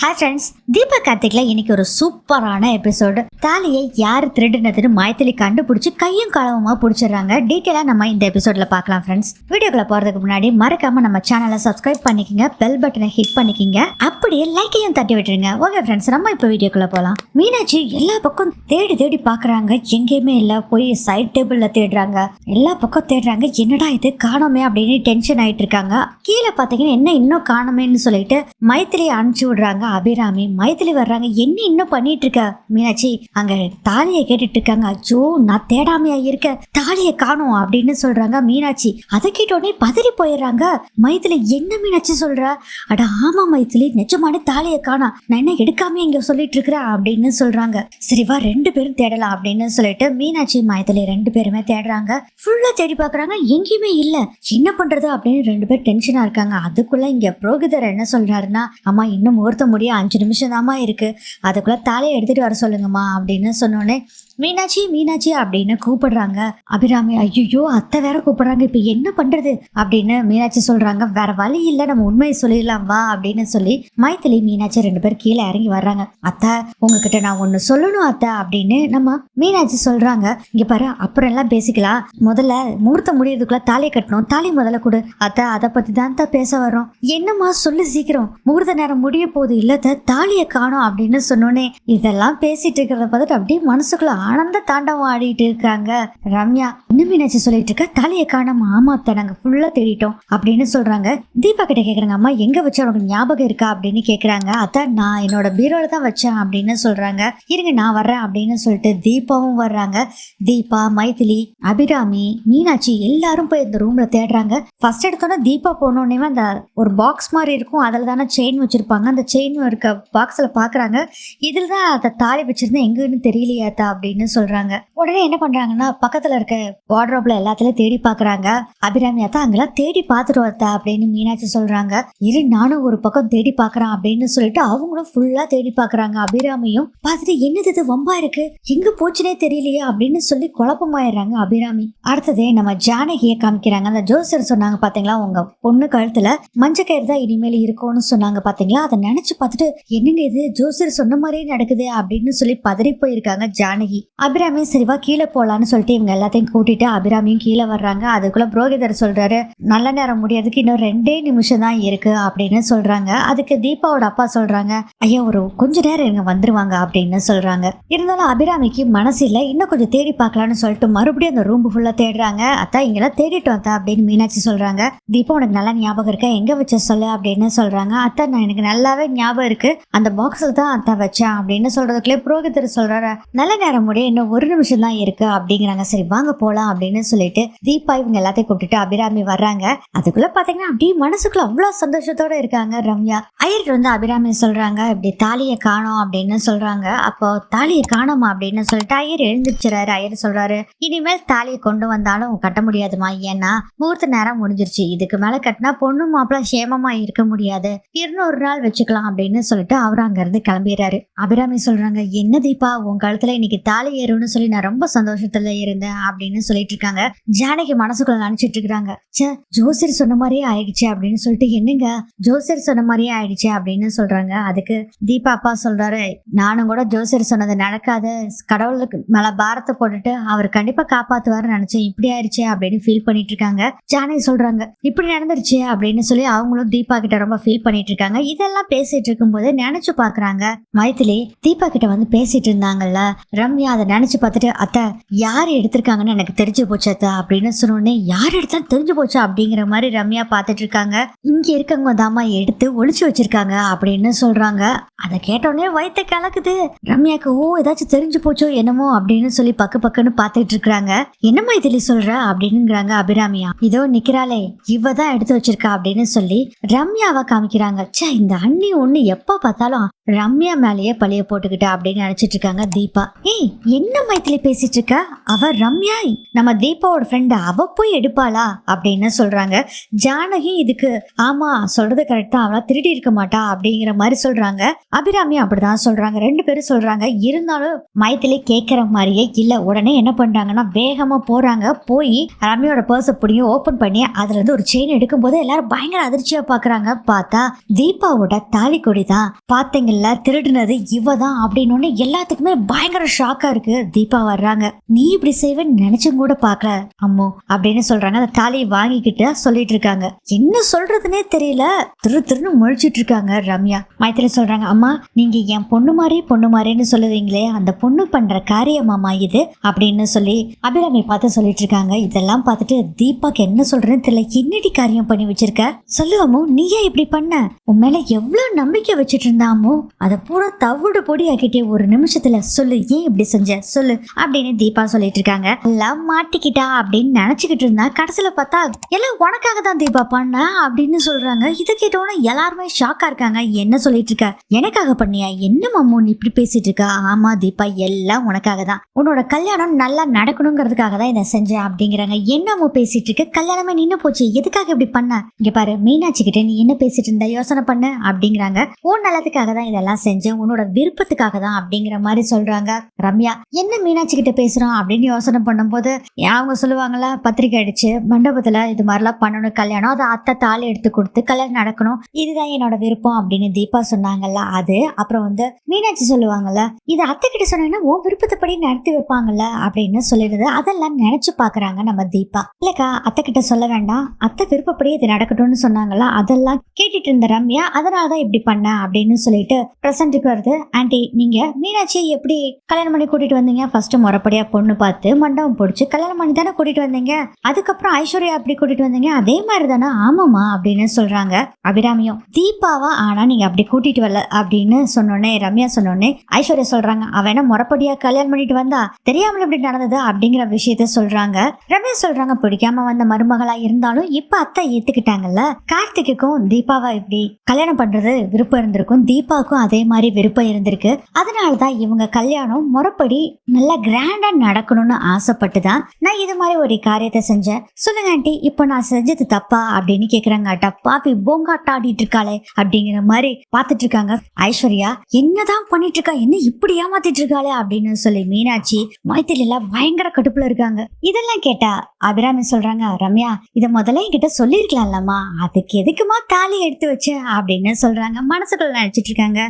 Hi friends Deepa கார்த்திகில் இன்னைக்கு ஒரு சூப்பரான எபிசோடு தாலியை யார் திருடுனதுன்னு மாயத்திலி கண்டுபிடிச்சி கையும் காலமுமா பிடிச்சிடுறாங்க. டீட்டெயிலாக நம்ம இந்த எபிசோடில் பார்க்கலாம் ஃப்ரெண்ட்ஸ் வீடியோக்குள்ள போறதுக்கு முன்னாடி மறக்காம நம்ம சேனலை சப்ஸ்கிரைப் பண்ணிக்கங்க பெல் பட்டனை ஹிட் பண்ணிக்கிங்க. அப்படியே லைக்கையும் தட்டி விட்டுருங்க. ஓகே ஃப்ரெண்ட்ஸ் நம்ம இப்போ வீடியோக்குள்ளே போகலாம் மீனாட்சி எல்லா பக்கம் தேடி தேடி பார்க்கறாங்க எங்கேயுமே இல்லை போய் சைட் டேபிளில் தேடுறாங்க. எல்லா பக்கம் தேடுறாங்க. என்னடா இது? காணோமே அப்படின்னு டென்ஷன் ஆகிட்டு இருக்காங்க. கீழே பார்த்தீங்கன்னா என்ன இன்னும் காணோமேன்னு சொல்லிட்டு மைத்திலி அனுப்பிச்சி விடுறாங்க. அபிராமி மைத்திலி வர்றாங்க. என்ன இன்னும் பண்ணிட்டு இருக்க மீனாட்சி அங்க தாலியை கேட்டுட்டு இருக்காங்க அச்சோ நான் தேடாமையா இருக்க. தாலியை காணோம் அப்படின்னு சொல்றாங்க மீனாட்சி. அதை கேட்டோடனே பதறி போயிடுறாங்க. மைத்திலி என்ன மீனாட்சி சொல்ற? அட ஆமா மைத்திலி நிஜமான தாலியை காணா. நான் என்ன எடுக்காம இங்க சொல்லிட்டு இருக்கிறேன் அப்படின்னு சொல்றாங்க. சரிவா ரெண்டு பேரும் தேடலாம் அப்படின்னு சொல்லிட்டு மீனாட்சி மைத்திலி ரெண்டு பேருமே தேடுறாங்க. ஃபுல்லா தேடி பார்க்கறாங்க எங்கேயுமே இல்ல. என்ன பண்றது அப்படின்னு ரெண்டு பேர் டென்ஷனா இருக்காங்க. அதுக்குள்ள இங்க புரோகிதர் என்ன சொல்றாருன்னா அம்மா இன்னும் முகூர்த்த முடிய அஞ்சு நிமிஷம் தாம்மா இருக்கு. அதுக்குள்ள தாலையை எடுத்துகிட்டு வர சொல்லுங்கம்மா அப்படின்னு சொன்னோடனே மீனாட்சி மீனாட்சி அப்படின்னு கூப்பிடுறாங்க. அபிராமி ஐயோ அத்தை வேற கூப்பிடுறாங்க. இப்போ என்ன பண்றது? அப்படின்னு மீனாட்சி சொல்றாங்க. வேற வழி இல்லை. நம்ம உண்மையை சொல்லிடலாம். வா அப்படின்னு சொல்லி மைத்திலி மீனாட்சி ரெண்டு பேர் கீழே இறங்கி வர்றாங்க. அத்தை உங்ககிட்ட நான் ஒன்று சொல்லணும் அத்தை அப்படின்னு நம்ம மீனாட்சி சொல்றாங்க. இங்கே பாரு அப்புறம் எல்லாம் பேசிக்கலாம். முதல்ல முகூர்த்தம் முடியறதுக்குள்ள தாலி கட்டணும். தாலி முதல்ல கொடு. அத்தை அதை பற்றி தான் தான் பேச வர்றோம். என்னம்மா சொல்லு சீக்கிரம். முகூர்த்த நேரம் முடிய போகுது. இல்லத்த தாலியை காணும் அப்படின்னு சொன்னோன்னே இதெல்லாம் பேசிட்டு இருக்கிறத பார்த்துட்டு அப்படியே மனசுக்குள்ள ஆனந்த தாண்டவம் ஆடிட்டு இருக்காங்க. ரம்யா இன்னும் மீனாட்சி சொல்லிட்டு இருக்க? தலையை காணாம ஆமா அத்தை நாங்க ஃபுல்லா தேடிட்டோம் அப்படின்னு சொல்றாங்க. தீபா கிட்ட கேக்குறாங்க அம்மா எங்க வச்சா உனக்கு ஞாபகம் இருக்கா? அப்படின்னு கேக்குறாங்க. அத்தை நான் என்னோட பீரோல தான் வச்சேன் அப்படின்னு சொல்றாங்க. இருங்க நான் வர்றேன் அப்படின்னு சொல்லிட்டு தீபாவும் வர்றாங்க. தீபா மைதிலி அபிராமி மீனாட்சி எல்லாரும் போய் இந்த ரூம்ல தேடுறாங்க. ஃபர்ஸ்ட் எடுத்தோன்னே தீபா போனோடனே அந்த ஒரு பாக்ஸ் மாதிரி இருக்கும். அதில் தானே செயின் வச்சிருப்பாங்க. அந்த செயின் இருக்க பாக்ஸில் பார்க்குறாங்க இதில் தான் அதை தாலி வச்சிருந்தா எங்கன்னு தெரியலையாத்தா அப்படின்னு சொல்றாங்க. உடனே என்ன பண்றாங்கன்னா பக்கத்தில் இருக்க வார்ட்ரோப்ல எல்லாத்துலயும் தேடி பார்க்கறாங்க அபிராமியா தான் அங்கெல்லாம் தேடி பார்த்துட்டு வரத்தா அப்படின்னு மீனாட்சி சொல்றாங்க. இரு நானும் ஒரு பக்கம் தேடி பார்க்கறேன் அப்படின்னு சொல்லிட்டு அவங்களும் ஃபுல்லா தேடி பார்க்கறாங்க அபிராமியும் பார்த்துட்டு என்னது இது வம்பா இருக்கு? எங்க போச்சுனே தெரியலையே அப்படின்னு சொல்லி குழப்பமாயிடுறாங்க அபிராமி. அடுத்ததே நம்ம ஜானகியை காமிக்கிறாங்க. அந்த ஜோசர் சொன்னாங்க பாத்தீங்களா உங்க பொண்ணு கழுத்துல மஞ்ச கயிறு தான் இனிமேல் இருக்கும்னு சொன்னாங்க பாத்தீங்களா? அதை நினைச்சு பார்த்துட்டு என்னங்க இது ஜோசர் சொன்ன மாதிரியே நடக்குது அப்படின்னு சொல்லி பதறி போயிருக்காங்க ஜானகி. அபிராமி சரிவா கீழே போலான்னு சொல்லிட்டு இவங்க எல்லாத்தையும் கூட்டிட்டு அபிராமியும் கீழே வர்றாங்க. அதுக்குள்ள புரோகிதர் சொல்றாரு நல்ல நேரம் முடியறதுக்கு இன்னும் ரெண்டே நிமிஷம் தான் இருக்கு அப்படின்னு சொல்றாங்க. அதுக்கு தீபாவோட அப்பா சொல்றாங்க ஐயா ஒரு கொஞ்ச நேரம் இங்க வந்துருவாங்க அப்படின்னு சொல்றாங்க. இருந்தாலும் அபிராமிக்கு மனசு இல்லை இன்னும் கொஞ்சம் தேடி பார்க்கலாம்னு சொல்லிட்டு மறுபடியும் அந்த ரூம் ஃபுல்லா தேடுறாங்க. அத்தா இங்கெல்லாம் தேடிட்டு வந்தா அப்படின்னு மீனாட்சி சொல்றாங்க. தீபா உனக்கு நல்லா ஞாபகம் இருக்கா? எங்க வச்ச சொல்லு அப்படின்னு சொல்றாங்க. அத்தா நான் எனக்கு நல்லாவே ஞாபகம் இருக்கு. அந்த பாக்ஸ்ல தான் அத்தா வச்சேன் அப்படின்னு சொல்றதுக்குள்ளே புரோகிதர் சொல்றாரு நல்ல நேரம் முடிய இன்னும் ஒரு நிமிஷம் தான் இருக்கு அப்படிங்கிறாங்க. சரி வாங்க போலாம். அப்படின்னு சொல்லிட்டு தீபா இவங்க எல்லாத்தையும் கூப்பிட்டுட்டு அபிராமி வர்றாங்க. அதுக்குள்ள பாத்தீங்கன்னா அப்படியே மனசுக்குள்ள அவ்வளவு சந்தோஷத்தோட இருக்காங்க ரம்யா. ஐயர் வந்து அபிராமி சொல்றாங்க இப்படி தாலியை காணோம் அப்படின்னு சொல்றாங்க. அப்போ தாலியை காணோமா அப்படின்னு சொல்லிட்டு ஐயர் எழுந்திருச்சுறாரு. ஐயர் சொல்றாரு இனிமேல் தாலியை கொண்டு வந்தாலும் கட்ட முடியாதுமா? ஏன்னா முகூர்த்த நேரம் முடிஞ்சிருச்சு. இதுக்கு மேல கட்டினா பொண்ணு மாப்பிள்ள சேமமா இருக்க முடியாது. இருநூறு நாள் வச்சுக்கலாம் அப்படின்னு சொல்லிட்டு அவர் அங்க இருந்து கிளம்பிடுறாரு. அபிராமி சொல்றாங்க என்ன தீபா? உன் காலத்துல இன்னைக்கு தாலி ஏறும்னு சொல்லி நான் ரொம்ப சந்தோஷத்துல இருந்தேன் அப்படின்னு சொல்லி சொல்லிட்டு இருக்காங்க. ஜானகி மனசுக்குள்ள நினைச்சிட்டு இருக்காங்க. ச்சே ஜோசியர் சொன்ன மாதிரியே ஆயிடுச்சு அப்படின்னு சொல்லிட்டு என்னங்க? ஜோசியர் சொன்ன மாதிரியே ஆயிடுச்சு அப்படின்னு சொல்றாங்க. அதுக்கு தீபா அப்பா சொல்றாரு நானும் கூட ஜோசியர் சொன்னது நடக்காது. கடவுளுக்கு மேல பாரத்தை போட்டுட்டு அவர் கண்டிப்பா காப்பாத்துவாருன்னு நினைச்சேன். இப்படி ஆயிடுச்சே அப்படின்னு ஃபீல் பண்ணிட்டு இருக்காங்க. ஜானகி சொல்றாங்க இப்படி நடந்துருச்சு அப்படின்னு சொல்லி அவங்களும் தீபா கிட்ட ரொம்ப ஃபீல் பண்ணிட்டு இருக்காங்க. இதெல்லாம் பேசிட்டு இருக்கும்போது நினைச்சு பாக்குறாங்க மைத்திலி தீபா கிட்ட வந்து பேசிட்டு இருந்தாங்கல்ல. ரம்யா அதை நினைச்சு பார்த்துட்டு அத்தை யார் எடுத்திருக்காங்கன்னு எனக்கு தெரிஞ்சு போச்சு அப்படின்னு சொன்னோடனே யார் எடுத்தா தெரிஞ்சு போச்சா? அப்படிங்கிற மாதிரி ரம்யா பார்த்துட்டு இருக்காங்க. இங்க இருக்கவங்க தாமா எடுத்து ஒழிச்சு வச்சிருக்காங்க அப்படின்னு சொல்றாங்க. அதை கேட்டோடனே வயித்தை கலக்குது. ரம்யாக்கு ஓ ஏதாச்சும் தெரிஞ்சு போச்சோ என்னமோ? அப்படின்னு சொல்லி பக்கு பக்குன்னு பார்த்துட்டு இருக்கிறாங்க. என்னம்மா இதில் சொல்ற? அப்படின்னுங்கிறாங்க அபிராமியா. இதோ நிக்கிறாளே இவ தான் எடுத்து வச்சிருக்கா அப்படின்னு சொல்லி ரம்யாவை காமிக்கிறாங்க. சே இந்த அண்ணி ஒண்ணு எப்ப பார்த்தாலும் ரம்யா மேலேயே பழிய போட்டுக்கிட்டா அப்படின்னு நினைச்சிட்டு இருக்காங்க தீபா. ஏய் என்ன மைத்திலி பேசிட்டு இருக்க? அவ ரம்யா நம்ம தீபாவோட ஃப்ரெண்ட் அவ போய் எடுப்பாளா அப்படின்னு சொல்றாங்க. ஜானகி இதுக்கு ஆமா சொல்றது கரெக்டா அவளா திருடி இருக்க மாட்டா. அப்படிங்கிற மாதிரி சொல்றாங்க. அபிராமி அப்படிதான் சொல்றாங்க. ரெண்டு பேரும் சொல்றாங்க இருந்தாலும் மயத்திலே கேட்குற மாதிரியே இல்ல. உடனே என்ன பண்றாங்கன்னா வேகமா போறாங்க. போய் ரம்யோட பர்ஸை புடியும் ஓபன் பண்ணி அதுல இருந்து ஒரு செயின் எடுக்கும் போது எல்லாரும் பயங்கர அதிர்ச்சியா பாக்குறாங்க. பார்த்தா தீபாவோட தாலி கொடி தான். பாத்தீங்கல்ல திருடுனது இவ தான் அப்படின்னு எல்லாத்துக்குமே பயங்கர ஷாக்கா இருக்கு. தீபா வர்றாங்க. நீ இப்படி செய்வேன்னு கூட பார்க்கல. அம்மோ அப்படின்னு சொல்றாங்க. அந்த தாலியை வாங்கிக்கிட்டு சொல்லிட்டு இருக்காங்க. என்ன சொல்றதுனே தெரியல. திரு திருன்னு முழிச்சிட்டு இருக்காங்க ரம்யா. மைத்திரி சொல்றாங்க அம்மா நீங்க என் பொண்ணு மாதிரி பொண்ணு மாதிரின்னு சொல்லுவீங்களே அந்த பொண்ணு பண்ற காரியமாமா இது? அப்படின்னு சொல்லி அபிராமி பார்த்து சொல்லிட்டு இருக்காங்க. இதெல்லாம் பார்த்துட்டு தீபாக்கு என்ன சொல்றேன்னு தெரியல. என்னடி காரியம் பண்ணி வச்சிருக்க? சொல்லுவாமோ நீ ஏன் இப்படி பண்ண? உன் மேல எவ்வளவு நம்பிக்கை வச்சிட்டு இருந்தாமோ அதை பூரா தவிடு பொடி ஆக்கிட்டே ஒரு நிமிஷத்துல சொல்லு. ஏன் இப்படி செஞ்ச? சொல்லு அப்படின்னு தீபா சொல்லிட்டு இருக்காங்க. எல்லாம் மாட்டிக்கிட்டா அப்படின்னு நினைச்சுக்கிட்டு இருந்தா கடைசியில பார்த்தா எல்லாம் உனக்காக தான் தீபா பண்ண? அப்படின்னு சொல்றாங்க. இதை கேட்டோன்னே எல்லாருமே ஷாக்கா இருக்காங்க. என்ன சொல்லிட்டு இருக்க? எனக்காக பண்ணியா? என்ன மாமோ நீ இப்படி பேசிட்டு இருக்கா? ஆமா தீபா எல்லாம் உனக்காக தான். உன்னோட கல்யாணம் நல்லா நடக்கணுங்கிறதுக்காக தான் இதை செஞ்சேன் அப்படிங்கிறாங்க. என்னமோ பேசிட்டு இருக்க? கல்யாணமே நின்னு போச்சு. எதுக்காக இப்படி பண்ண? இங்க பாரு மீனாட்சி கிட்ட நீ என்ன பேசிட்டு இருந்தா யோசனை பண்ணு அப்படிங்கிறாங்க. உன் நல்லதுக்காக தான் இதெல்லாம் செஞ்சேன். உன்னோட விருப்பத்துக்காக தான் அப்படிங்கிற மாதிரி சொல்றாங்க ரம்யா. என்ன மீனாட்சி கிட்ட பேசுறோம்? அப்படின்னு யோசனை பண்ணும்போது அவங்க சொல்லுவாங்களா பத்திரிக்கை அடிச்சு மண்டபத்துல இது மாதிரிலாம் பண்ணணும் கல்யாணம். அதை அத்தை தாலி எடுத்து கொடுத்து கல்யாணம் நடக்கணும். இதுதான் என்னோட விருப்பம் அப்படின்னு தீபா சொன்னாங்கல்ல அது. அப்புறம் வந்து மீனாட்சி சொல்லுவாங்கல்ல இது அத்தை கிட்ட சொன்னீங்கன்னா உன் விருப்பத்தைப்படி நடத்தி வைப்பாங்கல்ல அப்படின்னு சொல்லிடுது. அதெல்லாம் நினைச்சு பாக்குறாங்க நம்ம தீபா. இல்லக்கா அத்தை கிட்ட சொல்ல வேண்டாம். அத்தை விருப்பப்படி இது நடக்கட்டும்னு சொன்னாங்கல்ல அதெல்லாம் கேட்டுட்டு இருந்த ரம்யா அதனாலதான் இப்படி பண்ண அப்படின்னு சொல்லிட்டு பிரசன்ட்டுக்கு வருது. ஆண்டி நீங்க மீனாட்சியை எப்படி கல்யாணம் பண்ணி கூட்டிட்டு வந்தீங்க? ஃபர்ஸ்ட் முறைப்படியா பொண்ணு பார்த்து மண்டபம் பிடிச்சி கல்யாணம் பண்ணி தானே கூட்டிட்டு வந்தீங்க? அதுக்கப்புறம் ஐஸ்வர்யா அப்படி கூட்டிட்டு வந்தீங்க? அதே மாதிரி தானே ஆமாமா அப்படின்னு சொல்றாங்க அபிராமியும். தீபாவா ஆனா நீங்க அப்படி கூட்டிட்டு வரல அப்படின்னு சொன்னோடனே ரம்யா சொன்னோடனே ஐஸ்வர்யா சொல்றாங்க அவன் என்ன முறைப்படியா கல்யாணம் பண்ணிட்டு வந்தா? தெரியாமல் இப்படி நடந்தது? அப்படிங்கிற விஷயத்த சொல்றாங்க. ரம்யா சொல்றாங்க பிடிக்காம வந்த மருமகளா இருந்தாலும் இப்ப அத்தை ஏத்துக்கிட்டாங்கல்ல? கார்த்திக்கும் தீபாவா இப்படி கல்யாணம் பண்றது விருப்பம் இருந்திருக்கும். தீபாவுக்கும் அதே மாதிரி விருப்பம் இருந்திருக்கு. அதனாலதான் இவங்க கல்யாணம் முறப்படி நல்லா கிராண்டா நடக்கணும்னு ஆசைப்பட்டு தான் நான் இது மாதிரி ஒரு காரியத்தை செஞ்சேன். சொல்லுங்க ஆண்டி இப்போ நான் செஞ்சது தப்பா? அப்படின்னு கேக்குறாங்க டப்பாவி போங்காட்டா ஆடிட்டு இருக்காளே அப்படிங்கிற மாதிரி பார்த்துட்டு இருக்காங்க. ஐஸ்வர்யா என்னதான் பண்ணிட்டு இருக்கா? என்ன இப்படி ஏமாத்திட்டு இருக்காளே அப்படின்னு சொல்லி மீனாட்சி மைத்திரி எல்லாம் பயங்கர கடுப்புல இருக்காங்க. இதெல்லாம் கேட்டா அபிராமி சொல்றாங்க ரம்யா இதை முதல்ல என்கிட்ட சொல்லிருக்கலாம்லம்மா அதுக்கு எதுக்குமா தாலி எடுத்து வச்ச அப்படின்னு சொல்றாங்க. மனசுக்குள்ள நினைச்சிட்டு இருக்காங்க.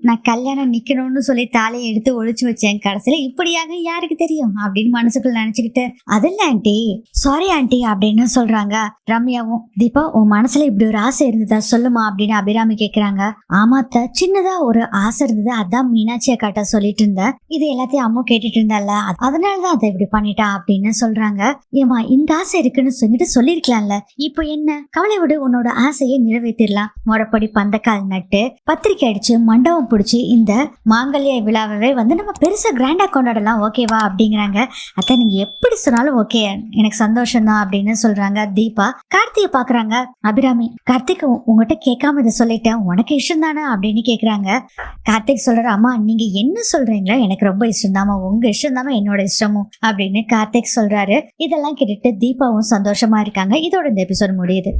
நான் கல்யாணம் நிக்கணும்னு சொல்லி தாலியை எடுத்து ஒழிச்சு வச்சேன். கடைசியில இப்படியாக யாருக்கு தெரியும்? அப்படின்னு மனசுக்குள்ள நினைச்சுக்கிட்டு அதில்ல ஆண்டி. சாரி ஆண்டி அப்படின்னு சொல்றாங்க. ரம்யாவும் தீபா உன் மனசுல இப்படி ஒரு ஆசை இருந்ததா? சொல்லுமா அப்படின்னு அபிராமி கேக்குறாங்க. ஆமாத்த சின்னதா ஒரு ஆசை இருந்தது. அதான் மீனாட்சியை காட்ட சொல்லிட்டு இருந்தேன். இது எல்லாத்தையும் அம்மா கேட்டுட்டு இருந்தால அதனாலதான் அதை இப்படி பண்ணிட்டா அப்படின்னு சொல்றாங்க. ஏமா இந்த ஆசை இருக்குன்னு சொல்லிட்டு சொல்லிருக்கலாம்ல. இப்போ என்ன? கவலை விடு உன்னோட ஆசையை நிறைவேற்றிடலாம் முறைப்படி பந்தக்கால் நட்டு பத்திரிக்கை அடிச்சு மண்டபம் பிடிச்சி இந்த மாங்கல்ய விழாவை வந்து நம்ம பெருசா கிராண்டா கொண்டாடலாம் ஓகேவா அப்படிங்கிறாங்க. அத்தை நீங்க எப்படி சொன்னாலும் ஓகே எனக்கு சந்தோஷம் தான் அப்படின்னு சொல்றாங்க தீபா. கார்த்தியை பாக்குறாங்க அபிராமி கார்த்திக் உங்ககிட்ட கேட்காம இதை சொல்லிட்டேன். உனக்கு இஷ்டம் தானே அப்படின்னு கேக்குறாங்க கார்த்திக் சொல்ற அம்மா நீங்க என்ன சொல்றீங்களோ எனக்கு ரொம்ப இஷ்டம் தாமா உங்க இஷ்டம் தாமா என்னோட இஷ்டமும். அப்படின்னு கார்த்திக் சொல்றாரு. இதெல்லாம் கேட்டுட்டு தீபாவும் சந்தோஷமா இருக்காங்க. இதோட இந்த எபிசோட் முடியுது.